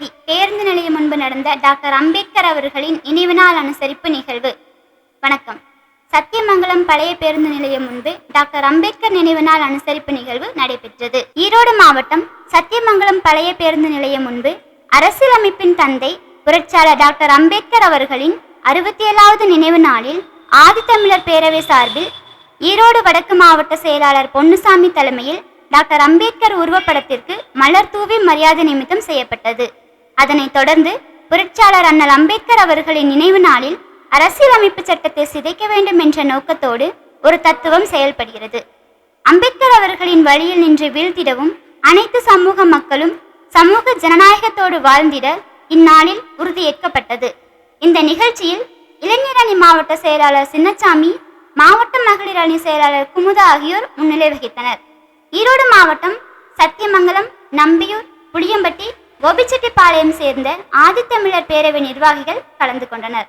பேருந்து நிலையம் முன்பு நடந்த டாக்டர் அம்பேத்கர் அவர்களின் நினைவு நாள் அனுசரிப்பு நிகழ்வு. வணக்கம். சத்தியமங்கலம் பழைய பேருந்து நிலையம் முன்பு டாக்டர் அம்பேத்கர் நினைவு நாள் அனுசரிப்பு நிகழ்வு நடைபெற்றது. ஈரோடு மாவட்டம் சத்தியமங்கலம் பழைய பேருந்து நிலையம் முன்பு அரசியலமைப்பின் தந்தை புரட்சியாளர் டாக்டர் அம்பேத்கர் அவர்களின் அறுபத்தி ஏழாவது நினைவு நாளில் ஆதித்தமிழர் பேரவை சார்பில் ஈரோடு வடக்கு மாவட்ட செயலாளர் பொன்னுசாமி தலைமையில் டாக்டர் அம்பேத்கர் உருவப்படத்திற்கு மலர் தூவி மரியாதை நிமித்தம் செய்யப்பட்டது. அதனைத் தொடர்ந்து புரட்சியாளர் அண்ணல் அம்பேத்கர் அவர்களின் நினைவு நாளில் அரசியலமைப்பு சட்டத்தை சிதைக்க வேண்டும் என்ற நோக்கத்தோடு ஒரு தத்துவம் செயல்படுகிறது. அம்பேத்கர் அவர்களின் வழியில் நின்று வீழ்த்திடவும் அனைத்து சமூக மக்களும் சமூக ஜனநாயகத்தோடு வாழ்ந்திட இந்நாளில் உறுதியேற்கப்பட்டது. இந்த நிகழ்ச்சியில் இளைஞர் அணி மாவட்ட செயலாளர் சின்னசாமி மாவட்ட மகளிர் அணி செயலாளர் குமுதா ஆகியோர் முன்னிலை வகித்தனர். ஈரோடு மாவட்டம் சத்தியமங்கலம் நம்பியூர் புளியம்பட்டி கோபிச்செட்டிப்பாளையம் சேர்ந்த ஆதித்தமிழர் பேரவை நிர்வாகிகள் கலந்து கொண்டனர்.